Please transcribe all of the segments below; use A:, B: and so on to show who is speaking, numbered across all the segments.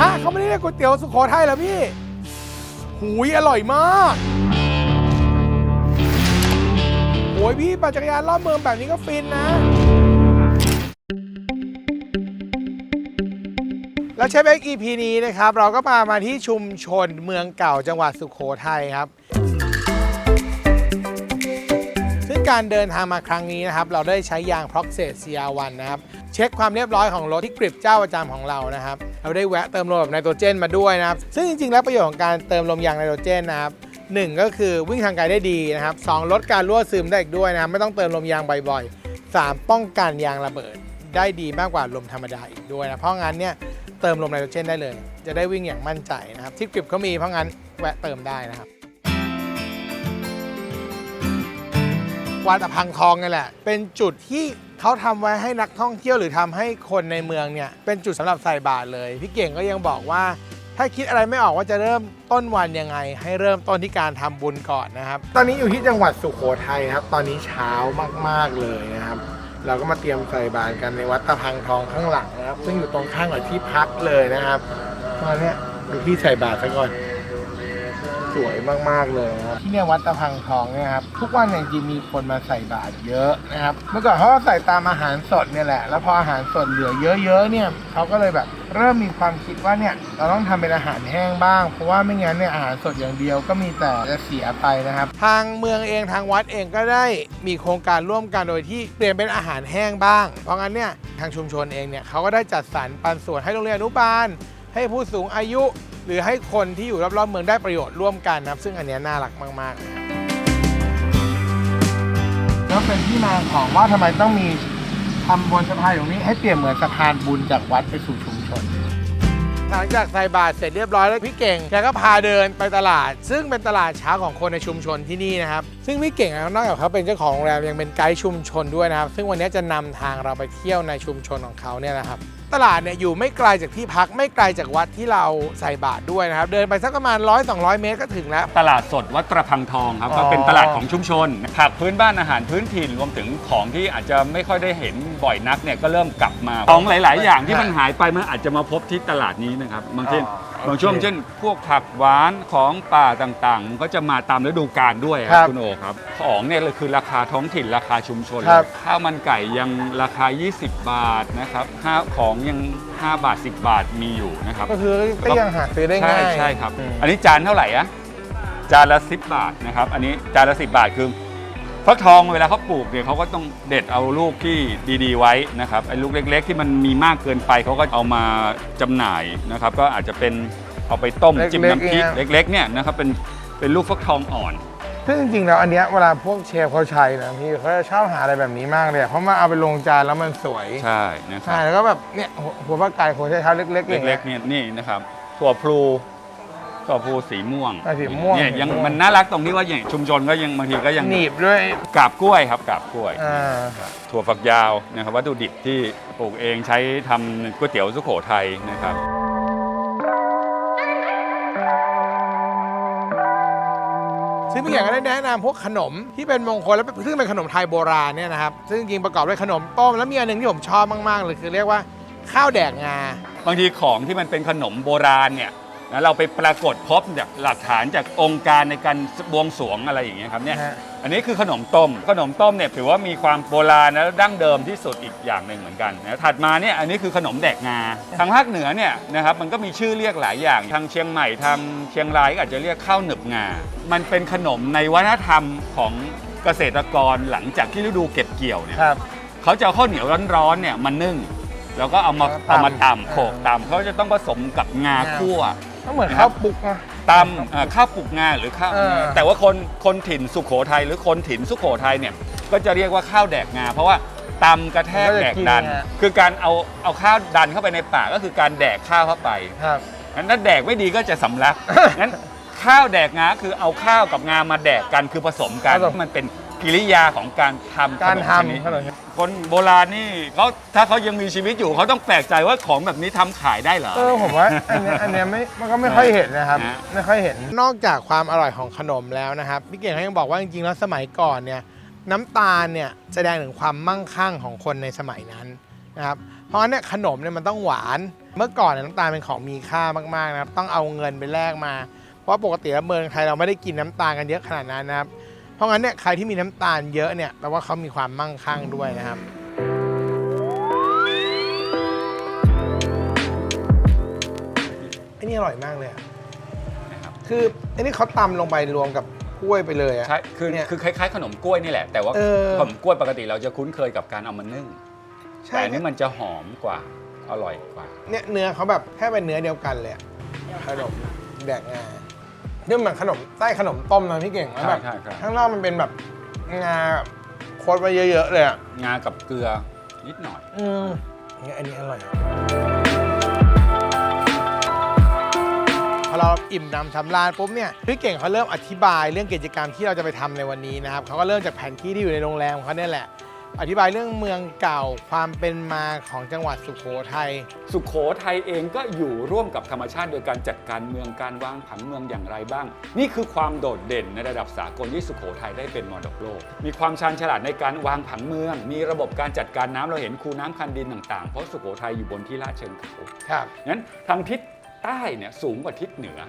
A: ฮะเขาไม่ได้เรียกก๋วยเตี๋ยวสุโขทัยเหรอพี่ หูยอร่อยมากโอ้ยพี่ปั่นจักรยานรอบเมืองแบบนี้ก็ฟินนะ แล้วเชฟเอ็ก EP นี้นะครับ เราก็พามาที่ชุมชนเมืองเก่าจังหวัดสุโขทัยครับ ซึ่งการเดินทางมาครั้งนี้นะครับ เราได้ใช้ยาง p r o x e t CR1 นะครับ เช็คความเรียบร้อยของรถที่กริบเจ้าประจำของเรานะครับ เราได้แวะเติมลมแบบไนโตรเจนมาด้วยนะครับ ซึ่งจริงๆ แล้วประโยชน์ของการเติมลมยางไนโตรเจนนะครับหนึ่งก็คือวิ่งทางไกลได้ดีนะครับสองลดการรั่วซึมได้อีกด้วยนะครับไม่ต้องเติมลมยางบ่อยๆสามป้องกันยางระเบิดได้ดีมากกว่าลมธรรมดาอีกด้วยนะเพราะงั้นเนี่ยเติมลมไนโตรเจนได้เลย จะได้วิ่งอย่างมั่นใจนะครับที่กริบเขามีเพราะงั้นแวะเติมได้นะครับวัดตะพังทองนี่แหละ เป็นจุดที่ เขาทำไว้ให้นักท่องเที่ยวหรือทำให้คนในเมืองเนี่ยเป็นจุดสำหรับใส่บาตรเลยพี่เก่งก็ยังบอกว่า ถ้าคิดอะไรไม่ออกว่าจะเริ่มต้นวันยังไง ให้เริ่มต้นที่การทำบุญก่อนนะครับ ตอนนี้อยู่ที่จังหวัดสุโขทัยครับ ตอนนี้เช้ามากๆเลยนะครับ เราก็มาเตรียมใส่บาตรกันในวัดตะพังทองข้างหลังนะครับ ซึ่งอยู่ตรงข้างกับที่พักเลยนะครับตอนเนี้ยดูที่ใส่บาตรซะก่อน สวยมากๆเลยนะครับที่เนี่ยวัดตะพังทองเนี่ยครับทุกวันเนี่ยจริงๆมีคนมาใส่บาตรเยอะนะครับเมื่อก่อนเขาก็ใส่ตามอาหารสดเนี่ยแหละแล้วพออาหารสดเหลือเยอะๆเนี่ยเขาก็เลยแบบเริ่มมีความคิดว่าเนี่ยเราต้องทำเป็นอาหารแห้งบ้าง เพราะว่าไม่งั้นเนี่ยอาหารสดอย่างเดียวก็มีแต่จะเสียไปนะครับ ทางเมืองเองทางวัดเองก็ได้มีโครงการร่วมกันโดยที่เปลี่ยนเป็นอาหารแห้งบ้าง เพราะงั้นเนี่ยทางชุมชนเองเนี่ยเขาก็ได้จัดสรรปันส่วนให้โรงเรียนอนุบาลให้ผู้สูงอายุ หรือให้คนที่อยู่รอบๆเมืองได้ประโยชน์ร่วมกันนะครับ ซึ่งอันเนี้ยน่ารักมากๆเลยครับแล้วเป็นที่มาของว่าทำไมต้องมีทำบนสะพานตรงนี้ให้เปรียบเหมือนสะพานบุญจากวัดไปสู่ชุมชน หลังจากใส่บาตรเสร็จเรียบร้อยแล้วพี่เก่งแกก็พาเดินไปตลาด ซึ่งเป็นตลาดเช้าของคนในชุมชนที่นี่นะครับ ซึ่งพี่เก่งอะนอกจากเขาเป็นเจ้าของโรงแรมยังเป็นไกด์ชุมชนด้วยนะครับ ซึ่งวันนี้จะนำทางเราไปเที่ยวในชุมชนของเขาเนี่ยนะครับ ตลาดเนี่ยอยู่ไม่ไกลจากที่พักไม่ไกลจากวัดที่เราใส่บาตรด้วยนะครับ เดินไปสักประมาณ 100-200 เมตรก็ถึงแล้ว
B: ตลาดสดวัดตระพังทองครับ
A: อ๋อ
B: ก็เป็นตลาดของชุมชนผักพื้นบ้านอาหารพื้นถิ่นรวมถึงของที่อาจจะไม่ค่อยได้เห็นบ่อยนักเนี่ยก็เริ่มกลับมาของหลาย ๆ อย่างที่มันหายไปมันอาจจะมาพบที่ตลาดนี้นะครับบางเช่น
A: อ๋อโอเค
B: บางช่วงเช่น พวกผักหวานของป่าต่างๆมันก็จะมาตามฤดูกาลด้วยค
A: ครั
B: รับบคุณโอครับของเนี่ยเลยคือราคาท้องถิ่นราคาชุมชน
A: ครับ
B: ข้าวมันไก่ยังราคา 20 บาทนะครับข้าวของยัง 5 บาท 10 บาทมีอยู่นะครับ
A: ก็คือก็ยังหาซื้อได้
B: ใช่
A: ง่าย
B: ใช่ครับ
A: อืม
B: อันนี้จานเท่าไหร่อะจานละ 10 บาทนะครับ อันนี้จานละ 10 บาทคือ ฟักทองเวลาเขาปลูกเนี่ยเขาก็ต้องเด็ดเอาลูกที่ดีๆไว้นะครับไอ้ลูกเล็ก ๆ ที่มันมีมากเกินไปเขาก็เอามาจำหน่ายนะครับ ก็อาจจะเป็นเอาไปต้ม
A: เล็กๆ
B: จิ้มน้ำพริก
A: เนี่ย
B: เล็ก ๆ เนี่ยนะครับเป็นเป็นลูกฟักทองอ่อน
A: ซึ่งจริงๆแล้วอันเนี้ยเวลาพวกเชฟเขาใช้นะพี่เขาจะชอบหาอะไรแบบนี้มากเลยอะเพราะมาเอาไปลงจานแล้วมันสวย
B: ใช่นะครั
A: ใช่
B: บ
A: แล้วก็แบบเนี่ยหัวหัวปลาไก่หัวไชเท้าเล็กๆอย่าง
B: เล็
A: เงี้
B: ก
A: ย
B: ๆเนี่ยนี่นะครับถั่วพลู ถั่วพลูสีม่วง
A: อะสีม่วง
B: เนี่ยยัง
A: สีม่วง
B: มันน่ารักตรงที่ว่าอย่างชุมชนก็ยังบางทีก็ยัง
A: หนีบด้วย
B: กาบกล้วยครับกาบกล้วย
A: อ่า
B: ถั่วฝักยาวนะครับวัตถุดิบที่ปลูกเองใช้ทำก๋วยเตี๋ยวสุโขทัยนะครับ
A: ซึ่งพี่เก่งก็ได้แนะนำพวกขนมที่เป็นมงคลและซึ่งเป็นขนมไทยโบราณเนี่ยนะครับซึ่งจริงๆประกอบด้วยขนมต้มแล้วมีอันหนึ่งที่ผมชอบมากๆเลยคือเรียกว่าข้าวแดกงา
B: บางทีของที่มันเป็นขนมโบราณเนี่ย นะเราไปปรากฏพบจากหลักฐานจากองค์การในการบวงสรวงอะไรอย่างเงี้ยครับเนี่ย
A: ฮะ
B: อันนี้คือขนมต้มขนมต้มเนี่ยถือว่ามีความโบราณและดั้งเดิมที่สุดอีกอย่างหนึ่งเหมือนกันนะถัดมาเนี่ยอันนี้คือขนมแดกงาทางภาคเหนือเนี่ยนะครับมันก็มีชื่อเรียกหลายอย่างทางเชียงใหม่ทางเชียงรายก็อาจจะเรียกข้าวหนึบงา มันเป็นขนมในวัฒนธรรมของเกษตรกรหลังจากที่ฤดูเก็บเกี่ยวเนี่ย
A: ครับ
B: เขาจะเอาข้าวเหนียวร้อนๆเนี่ยมานึ่ง แล้วก็เอามา
A: แล้วตำ
B: เอามา
A: อ่า
B: ตำโขกตำเขาจะต้องผสมกับงาคั่ว
A: ก็เหมือนข้าวปลุกนะ
B: ตำเอ่อข้าวปลูกงาหรือข้าว
A: เออ
B: แต่ว่าคนคนถิ่นสุโขทัยหรือคนถิ่นสุโขทัยเนี่ยก็จะเรียกว่าข้าวแดกงา เพราะว่าตำกระแทกแดกดัน คือการเอาเอาข้าวดันเข้าไปในปากก็คือการแดกข้าวเข้าไป
A: ครับ
B: งั้นถ้าแดกไม่ดีก็จะสำลัก งั้นข้าวแดกงาคือเอาข้าวกับงามาแดกกันคือผสมกัน
A: ผสม
B: มันเป็น กิริยาของการทำ
A: การ
B: ขนมชนิด
A: ทำขนม
B: คนโบราณนี่เขาถ้าเขายังมีชีวิตอยู่เขาต้องแปลกใจว่าของแบบนี้ทำขายได้เหรอ
A: เออผมว่าอันเนี้ยอันเนี้ยไม่มันก็ไม่ค่อยเห็นนะครับ
B: นะ
A: ไม่ค่อยเห็นนอกจากความอร่อยของขนมแล้วนะครับพี่เก่งเขายังบอกว่าจริงๆแล้วสมัยก่อนเนี่ยน้ำตาลเนี่ยแสดงถึงความมั่งคั่งของคนในสมัยนั้นนะครับราะงั้นเนี่ยขนมเนี่ยมันต้องหวานเมื่อก่อนเนี่ยน้ำตาลเป็นของมีค่ามากๆนะครับต้องเอาเงินไปแลกมา เพราะปกติแล้วเมืองไทยเราไม่ได้กินน้ำตาลกันเยอะขนาดนั้นนะครับ เพราะงั้นเนี่ยใครที่มีน้ำตาลเยอะเนี่ยแปลว่าเขามีความมั่งคั่งด้วยนะครับอันนี้อร่อยมากเลยอะ
B: นะครับ
A: คืออันนี้เขาตำลงไปรวมกับกล้วยไปเลยอะ
B: ใช่คือ
A: เนี่ย
B: คือคล้ายๆขนมกล้วยนี่แหละ แต่ว่า
A: เออ
B: ขนมกล้วยปกติเราจะคุ้นเคยกับการเอามานึ่ง
A: ใช่
B: แต่อันนี้มันจะหอมกว่าอร่อยกว่า
A: เนี่ยเนื้อเขาแบบแค่เป็นเนื้อเดียวกันเลยอะขนมแดกงาเนี่ยเหมือนขนมไส้ขนมต้มนะพี่เก่งแล้ว
B: ใช่
A: แบบ
B: ใช่ใช่
A: ข้างนอกมันเป็นแบบงาแบบโคตรไว้เยอะๆเลยอะ
B: งากับเกลือนิดหน่อย
A: อืมเนี่ยอันนี้อร่อยพอเราอิ่มหนำสำราญปุ๊บเนี่ยพี่เก่งเขาเริ่มอธิบายเรื่องกิจกรรมที่เราจะไปทำในวันนี้นะครับเขาก็เริ่มจากแผนที่ที่อยู่ในโรงแรมของเขาเนี่ยแหละ อธิบายเรื่องเมืองเก่าความเป็นมาของจังหวัดสุโขทัย
B: สุขโขทัยเองก็อยู่ร่วมกับธรรมชาติโดยการจัดการเมืองการวางผังเมืองอย่างไรบ้าง นี่คือความโดดเด่นในระดับสากลที่สุขโขทัยได้เป็นมรดกโลก มีความชาญฉลาดในการวางผังเมือง มีระบบการจัดการน้ำเราเห็นคูน้ำคันดินต่างๆ เพราะสุโขทัยอยู่บนที่ลาดเชิงเขา
A: ครับ
B: งั้นทางทิศใต้เนี่ยสูงกว่าทิศเหนือ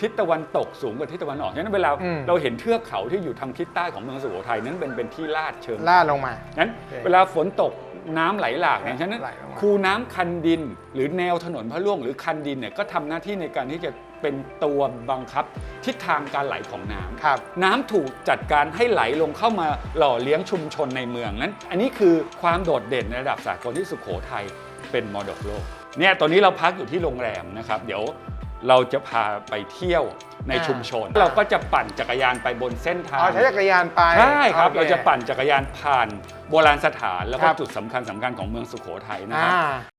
B: ทิศตะวันตกสูงกว่าทิศตะวันออกฉะนั้นเวลา
A: อืม
B: เราเห็นเทือกเขาที่อยู่ทางทิศใต้ของเมืองสุโขทัยนั้นเป็นเป็นที่ลาดเชิง
A: ล่าดลงมา
B: งั้น
A: โอเค
B: เวลาฝนตกน้ำไหลหลากเนี่ยฉะนั้น
A: ไหลลงมา
B: คูน้ำคันดิน หรือแนวถนนพระล่วงหรือคันดินเนี่ยก็ทำหน้าที่ในการที่จะเป็นตัวบังคับ ทิศทางการไหลของน้ำ
A: ครับ
B: น้ำถูกจัดการให้ไหลลงเข้ามาหล่อเลี้ยงชุมชนในเมืองนั้น อันนี้คือความโดดเด่นในระดับสากลที่สุโขทัยเป็นมรดกโลกเนี่ยตอนนี้เราพักอยู่ที่โรงแรมนะครับ เดี๋ยว เราจะพาไปเที่ยวใน
A: อ่า
B: ชุมชน เราก็จะปั่นจักรยานไปบนเส้นทาง
A: อ๋อใช้จักรยานไป
B: ใช่ครับ
A: โอ
B: เราจะปั่นจักรยานผ่านโบราณสถานแล้วก็
A: ครับ
B: จุดสำคัญสำคัญของเมืองสุโขทัยนะ
A: อ่า
B: ครับ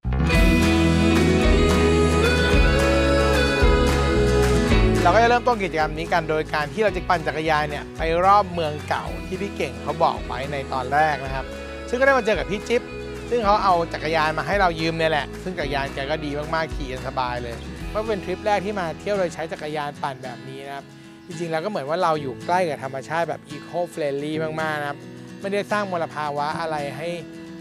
A: เราก็จะเริ่มต้นกิจกรรมนี้กันโดยการที่เราจะปั่นจักรยานเนี่ยไปรอบเมืองเก่าที่พี่เก่งเขาบอกไว้ในตอนแรกนะครับ ซึ่งก็ได้มาเจอกับพี่จิ๊บซึ่งเขาเอาจักรยานมาให้เรายืมเนี่ยแหละ ซึ่งจักรยานแกก็ดีมากๆขี่กันสบายเลย เพราะเป็นทริปแรกที่มาเที่ยวโดยใช้จักรยานปั่นแบบนี้นะครับ จริงๆแล้วก็เหมือนว่าเราอยู่ใกล้กับธรรมชาติแบบอีโคเฟรนลี่มากๆนะครับ ไม่ได้สร้างมลภาวะอะไรให้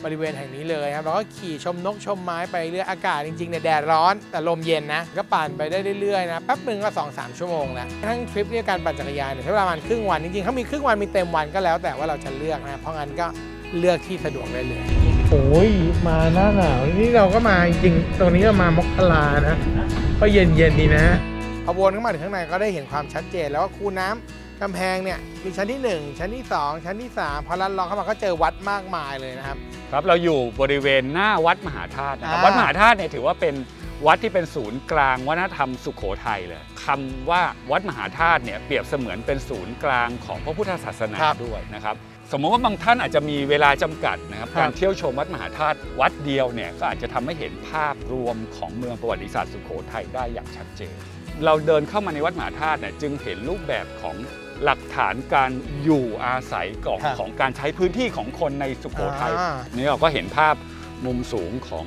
A: บริเวณแห่งนี้เลยครับเราก็ขี่ชมนกชมไม้ไปเรื่อยอากาศจริงๆเนี่ยแดดร้อนแต่ลมเย็นนะ ก็ปั่นไปได้เรื่อยๆนะแป๊บหนึ่งก็2อสชั่วโมงแล้วทั้งทริปเนี่ยการปั่นจักรยานเนี่ยใช้เวลาประมาณครึ่งวันจริงๆเขามีครึ่งวันมีเต็มวันก็แล้วแต่ว่าเราจะเลือกนะเพราะงั้นก็เลือกที่สะดวกได้เลยโอ้ยมาหน้าหนาวนี่เราก็มาจริงๆตรงนี้ก็มามกรานะ ก็เย็นๆดีนะพอวนเข้ามาถึงข้างในก็ได้เห็นความชัดเจน แล้วว่าคูน้ำกำแพงเนี่ยมีชั้นที่ 1 ชั้นที่ 2 ชั้นที่ 3 พอลัดเลองเข้ามาก็เจอวัดมากมายเลยนะครับ
B: ครับเราอยู่บริเวณหน้าวัดมหาธาตุนะครับ
A: อ่า
B: วัดมหาธาตุเนี่ยถือว่าเป็นวัดที่เป็นศูนย์กลางวัฒนธรรมสุโขทัยเลยคำว่าวัดมหาธาตุเนี่ยเปรียบเสมือนเป็นศูนย์กลางของพระพุทธศาสนา
A: ครับ
B: ด้วยนะครับ สมมติว่าบางท่านอาจจะมีเวลาจำกัดนะครับ
A: ครับ
B: การเที่ยวชมวัดมหาธาตุวัดเดียวเนี่ยก็อาจจะทำให้เห็นภาพรวมของเมืองประวัติศาสตร์สุโขทัยได้อย่างชัดเจน เราเดินเข้ามาในวัดมหาธาตุเนี่ยจึงเห็นรูปแบบของหลักฐานการอยู่อาศัยของ
A: ครับ
B: ของการใช้พื้นที่ของคนในสุโขทัย
A: อ่า
B: นี่เราก็เห็นภาพมุมสูงของ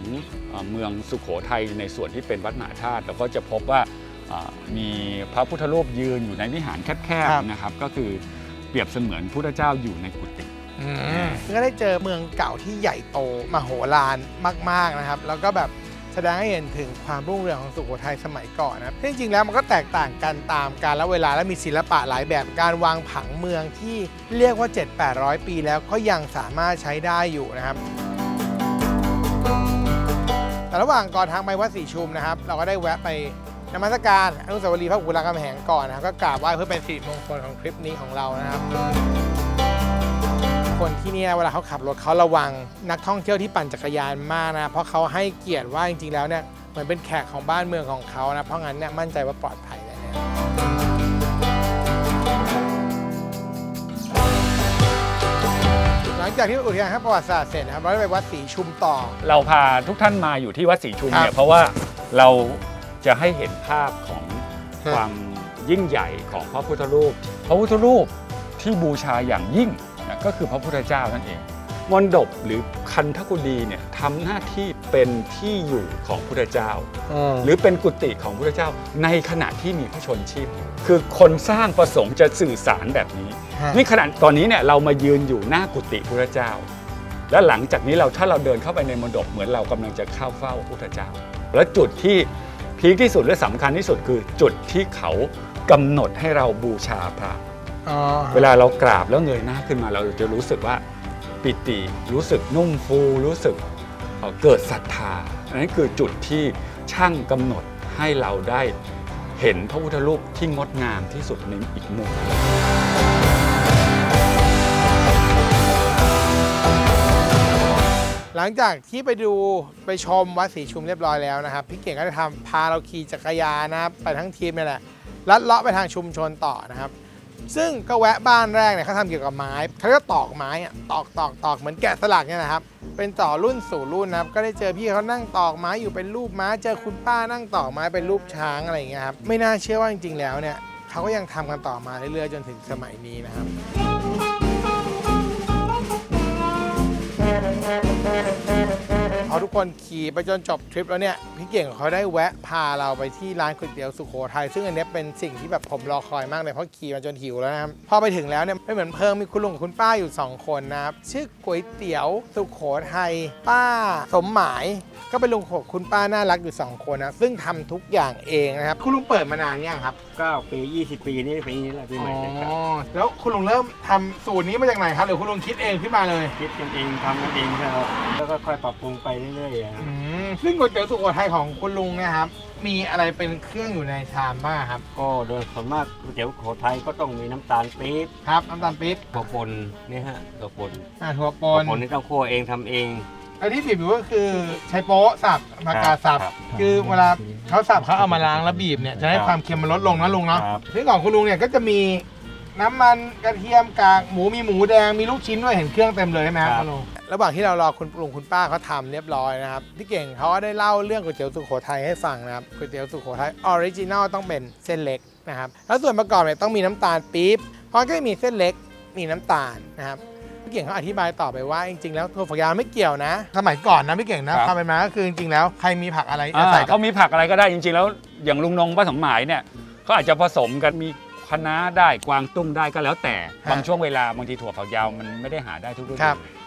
B: เอ่อเมืองสุขโขทัยในส่วนที่เป็นวัดมหาธาตุเราก็จะพบว่าเอ่อมีพระพุทธรูปยืนอยู่ในวิหารแคบ
A: ครับ
B: ๆนะครับ ก็คือเป รียบเสมือนพุทธเจ้าอยู่ในกุฏิ
A: ก็ได้เจอเมืองเก่าที่ใหญ่โตมโหฬารมาก ๆนะครับ แล้วก็แบบแสดงให้เห็นถึงความรุ่งเรืองของสุโขทัยสมัยก่อนนะครับซึ่จริงๆแล้วมันก็แตกต่างกันตามกาลเวลาและมีศิลปะหลายแบบการวางผังเมืองที่เรียกว่า 7-800 ปีแล้วก็ยังสามารถใช้ได้อยู่นะครับแต่ระหว่างก่อนทางไปวัดศรีชุมนะครับ เราก็ได้แวะไป นมัสการอนุสาวรีย์พระอุรากำแหงก่อนนะครับก็กราบไหว้เพื่อเป็นสิริมงคลของทริปนี้ของเรานะครับ คนที่เนี่ยเวลาเขาขับรถเขาระวังนักท่องเที่ยวที่ปั่นจักรยานมากนะเพราะเขาให้เกียรติว่าจริงๆแล้วเนี่ยเหมือนเป็นแขกของบ้านเมืองของเขานะเพราะงั้นเนี่ยมั่นใจว่าปลอดภัยแน่ๆหลังจากที่อุทยานแห่งประวัติศาสตร์เสร็จนะครับเราได้ไปวัดศรีชุมต่อ
B: เราพาทุกท่านมาอยู่ที่วัดศรีชุม
A: ครับ
B: เนี่ยเพราะว่าเรา จะให้เห็นภาพของ
A: ครับ
B: ความยิ่งใหญ่ของพระพุทธรูป พระพุทธรูปที่บูชาอย่างยิ่งนะก็คือพระพุทธเจ้านั่นเองมณฑปหรือคันธกุฎีเนี่ยทำหน้าที่เป็นที่อยู่ของพุทธเจ้าหรือเป็นกุฏิของพุทธเจ้าในขณะที่มีพระชนชีพอยู่คือคนสร้างประสงค์จะสื่อสารแบบนี้
A: ฮะ
B: นี่ขณะตอนนี้เนี่ยเรามายืนอยู่หน้ากุฏิพุทธเจ้า และหลังจากนี้เราถ้าเราเดินเข้าไปในมณฑปเหมือนเรากำลังจะเข้าเฝ้าพระพุทธเจ้า และจุดที่ พีคที่สุดและสำคัญที่สุดคือจุดที่เขากำหนดให้เราบูชาพระ
A: อ๋อ
B: เวลาเรากราบแล้วเงยหน้าขึ้นมาเราจะรู้สึกว่าปิติรู้สึกนุ่มฟูรู้สึกเอ่อเกิดศรัทธาอันนั้นคือจุดที่ช่างกำหนดให้เราได้เห็นพระพุทธรูปที่งดงามที่สุดในอีกมุม
A: หลังจากที่ไปดูไปชมวัดศรีชุมเรียบร้อยแล้วนะครับ พี่เก่งก็จะทำพาเราขี่จักรยานนะครับไปทั้งทีมนี่แหละลัดเลาะไปทางชุมชนต่อนะครับ ซึ่งก็แวะบ้านแรกเนี่ยเขาทำเกี่ยวกับไม้เขาก็ตอกไม้อะตอกตอกตอกเหมือนแกะสลักเนี่ยนะครับ เป็นต่อรุ่นสู่รุ่นนะครับ ก็ได้เจอพี่เขานั่งตอกไม้อยู่เป็นรูปม้า เจอคุณป้านั่งตอกไม้เป็นรูปช้างอะไรอย่างเงี้ยครับไม่น่าเชื่อว่าจริงๆแล้วเนี่ยเขาก็ยังทำกันต่อมาเรื่อยๆจนถึงสมัยนี้นะครับ พอทุกคนขี่ไปจนจบทริปแล้วเนี่ยพี่เก่งเขาได้แวะพาเราไปที่ร้านก๋วยเตี๋ยวสุโขทัยซึ่งอันเนี้ยเป็นสิ่งที่แบบผมรอคอยมากเลยเพราะขี่มาจนหิวแล้วนะครับพอไปถึงแล้วเนี่ยไม่เหมือนเพิ่งมีคุณลุงกับคุณป้าอยู่ 2 คนนะครับชื่อก๋วยเตี๋ยวสุโขทัยป้าสมหมาย ก็เป็นลุงของคุณป้าน่ารักอยู่ 2 คนนะซึ่งทำทุกอย่างเองนะครับคุณลุงเปิดมานานยังครับ
C: 9ปี20 ปีนี่ปีนี้แหละปีใหม่นะครับ
A: อ๋อแล้วคุณลุงเริ่มทำสูตรนี้มาจากไหนครับหรือคุณลุงคิดเองขึ้นมาเลย
C: คิดกันเองทำกันเองนะครับแล้วก็ค่อยปรับปรุงไปเรื่อยๆอะ
A: อืมซึ่งก๋วยเตี๋ยวสุโขทัยของคุณลุงเนะครับ มีอะไรเป็นเครื่องอยู่ในชามบ้างครับ
C: ก็โดยส่วนมากก๋วยเตี๋ยวโขทัยก็ต้องมีน้ำตาลปี๊บ
A: ครับน้ำตาลปี๊บ
C: ถั่วป่นนี่ฮะถั่วป่น
A: อ่าถั่วป
C: ถั่วนป่นนี่ต้องคั่วเองทำเอง
A: อันที่บีบอยู่ก็คือใช้โป๊ะสับมากาสับ
C: ครับ
A: คือเวลาเขาสับเขาเอามาล้างแล้วบีบเนี่ยจะให้
C: ครับ
A: ความเค็มมันลดลงนะลุงเนาะ
C: ครับ
A: ซึ่งของคุณลุงเนี่ยก็จะมีน้ำมันกระเทียมกากหมูมีหมูแดงมีลูกชิ้นด้วยเห็นเครื่องเต็มเลยใช่ไหมครับคุณลุง ระหว่างที่เรารอคุณลุงคุณป้าเขาทำเรียบร้อยนะครับพี่เก่งเขาก็ได้เล่าเรื่องก๋วยเตี๋ยวสุโขทัยให้ฟังนะครับก๋วยเตี๋ยวสุโขทัยออริจินัลต้องเป็นเส้นเล็กนะครับแล้วส่วนประกอบเนี่ยต้องมีน้ำตาลปี๊บเพราะก็จะมีเส้นเล็กมีน้ำตาลนะครับพี่เก่งเขาอธิบายต่อไปว่าจริงๆแล้วถั่วฝักยาวไม่เกี่ยวนะ สมัยก่อนนะพี่เก่งนะครับ ความเป็นมาก็คือจริงๆแล้วใครมีผักอะไร
B: อ่า
A: ใส่ก็
B: เขามีผักอะไรก็ได้จริง ๆ แล้วอย่างลุงนงป้าสมหมายเนี่ยเขาอาจจะผสมกันมีคะน้าได้กวางตุ้งได้ก็แล้วแต่
A: ครับ
B: บางช่วงเวลาบางทีถั่วฝักยาวมันไม่ได้หาได้ทุกฤดู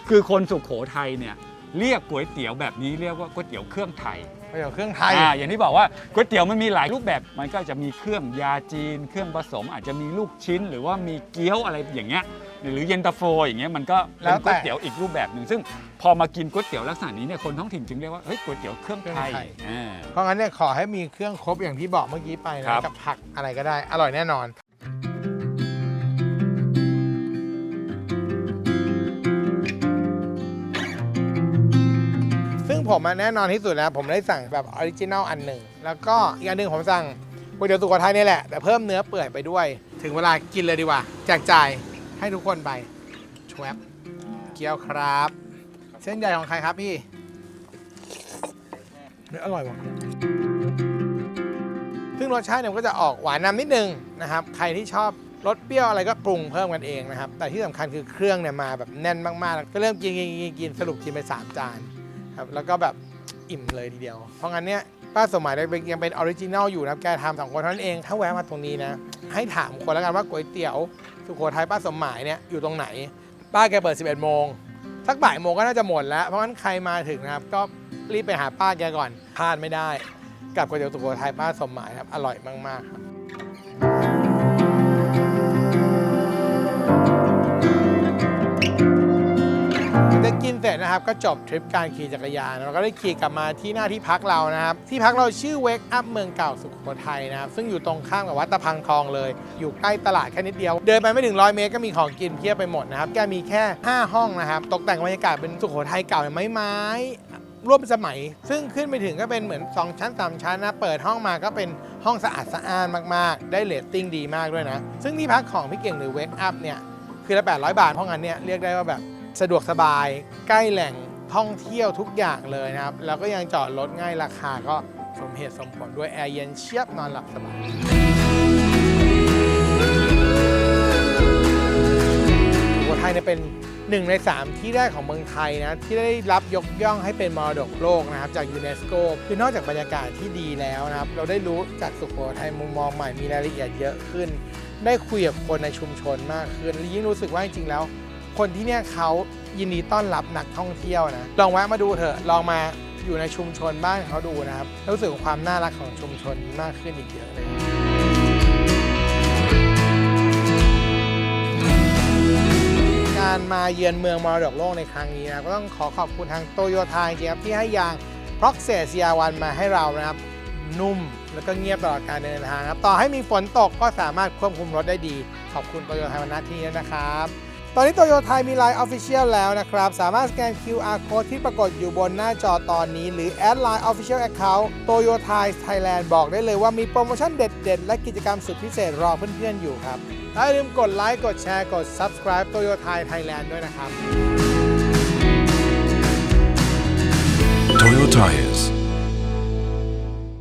A: ครับ
B: คือคนสุขโขทัยเนี่ยเรียกก๋วยเตี๋ยวแบบนี้เรียกว่าก๋วยเตี๋ยวเครื่องไทย
A: ก๋วยเตี๋ยวเครื่องไทย
B: อ่าอย่างที่บอกว่าก๋วยเตี๋ยวมันมีหลายรูปแบบ มันก็จะมีเครื่องยาจีน เครื่องผสมอาจจะมีลูกชิ้น หรือว่ามีเกี๊ยวอะไรอย่างเงี้ยหรือเย็นตาโฟอย่างเงี้ยมันก็
A: แล้
B: เป็น
A: วแต่
B: ก๋วยเตี๋ยวอีกรูปแบบหนึ่งซึ่งพอมากินก๋วยเตี๋ยวลักษณะนี้เนี่ยคนท้องถิ่นจึงเรียกว่าเฮ้ยก๋วยเตี๋ยวเครื่องไทยอ่า
A: เพราะงั้นเนี่ยขอให้มีเครื่องครบอย่างที่บอกเมื่อกี้ไป
B: ครั
A: นะ
B: บ
A: กับผักอะไรก็ได้อร่อยแน่นอน ผมอะแน่นอนที่สุดแล้วผมได้สั่งแบบออริจินัลอันหนึ่ง แล้วก็อีกอันหนึ่งผมสั่งก๋วยเตี๋ยวสุโขทัยนี่แหละ แต่เพิ่มเนื้อเปื่อยไปด้วย ถึงเวลากินเลยดีกว่า แจกจ่ายให้ทุกคนไปชวบเกี๊ยวครับ เส้นใหญ่ของใครครับพี่เนื้ออร่อยว่ะซึ่งรสชาติเนี่ยก็จะออกหวานนำนิดนึงนะครับ ใครที่ชอบรสเปรี้ยวอะไรก็ปรุงเพิ่มกันเองนะครับ แต่ที่สำคัญคือเครื่องเนี่ยมาแบบแน่นมากๆ ก็เริ่มกินกินกินกินสรุปกินไป 3 จาน ครับแล้วก็แบบอิ่มเลยทีเดียว เพราะงั้นเนี่ยป้าสมหมายยังเป็นออริจินัลอยู่นะครับแกทำสองคนเท่านั้นเอง ถ้าแวะมาตรงนี้นะ ให้ถามคนแล้วกันว่าก๋วยเตี๋ยว สุโขทัยป้าสมหมายเนี่ยอยู่ตรงไหน ป้าแกเปิด 11 โมง สักบ่ายโมงก็น่าจะหมดแล้ว เพราะงั้นใครมาถึงนะครับ ก็รีบไปหาป้าแกก่อนพลาดไม่ได้ กับก๋วยเตี๋ยวสุโขทัยป้าสมหมายครับอร่อยมากๆครับ กินเสร็จนะครับก็จบทริปการขี่จักรยานเราก็ได้ขี่กลับมาที่หน้าที่พักเรานะครับ ที่พักเราชื่อเวกอัพเมืองเก่าสุโขทัยนะครับซึ่งอยู่ตรงข้ามกับวัดตะพังทองเลย อยู่ใกล้ตลาดแค่นิดเดียว เดินไปไม่ถึงร้อยเมตรก็มีของกินเพียบไปหมดนะครับแกมีแค่ 5 ห้องนะครับ ตกแต่งบรรยากาศเป็นสุโขทัยเก่าไม้ไม้ร่วมสมัย ซึ่งขึ้นไปถึงก็เป็นเหมือน 2 ชั้น 3 ชั้นนะ เปิดห้องมาก็เป็นห้องสะอาดสะอ้านมาก ๆ ได้เรตติ้งดีมากด้วยนะ ซึ่งที่พักของพี่เก่งหรือเวกอัพเนี่ย คือละ800 บาทเพราะงั้นเนี่ย เรียกได้ว่าแบบ สะดวกสบาย ใกล้แหล่งท่องเที่ยวทุกอย่างเลยนะครับ แล้วก็ยังจอดรถง่ายราคาก็สมเหตุสมผลด้วยแอร์เย็นเชียบนอนหลับสบายสุโขทัยเนี่ยเป็นหนึ่งใน 3 ที่แรกของเมืองไทยนะที่ได้รับยกย่องให้เป็นมรดกโลกนะครับจากยูเนสโกคือนอกจากบรรยากาศที่ดีแล้วนะครับเราได้รู้จากสุโขทัยมุมมองใหม่มีรายละเอียดเยอะขึ้น ได้คุยกับคนในชุมชนมากขึ้น และยิ่งรู้สึกว่าจริงๆแล้ว คนที่เนี่ยเขายินดีต้อนรับนักท่องเที่ยวนะ ลองแวะมาดูเถอะ ลองมาอยู่ในชุมชนบ้านเขาดูนะครับ รู้สึกความน่ารักของชุมชนนี้มากขึ้นอีกเยอะเลยการมาเยือนเมืองมรดกโลกในครั้งนี้นะก็ต้องขอขอบคุณทางโตโยต้าจริงครับที่ให้ยาง p r o x เซ c วันมาให้เรานะครับ นุ่มแล้วก็เงียบตลอดการเดินทางครับ ต่อให้มีฝนตกก็สามารถควบคุมรถได้ดี ขอบคุณโตโยต้าวันนาที่นี้นะครับ ตอนนี้โตโยต้ามี Line Official แล้วนะครับ สามารถสแกน QR Code ที่ปรากฏอยู่บนหน้าจอตอนนี้ หรือแอด Line Official Account Toyota Thailand บอกได้เลยว่ามีโปรโมชั่นเด็ด ๆ และกิจกรรมสุดพิเศษรอเพื่อน ๆ อยู่ครับอย่าลืมกดไลค์กดแชร์กด Subscribe Toyota Thailand ด้วยนะครับ
D: Toyo Tires.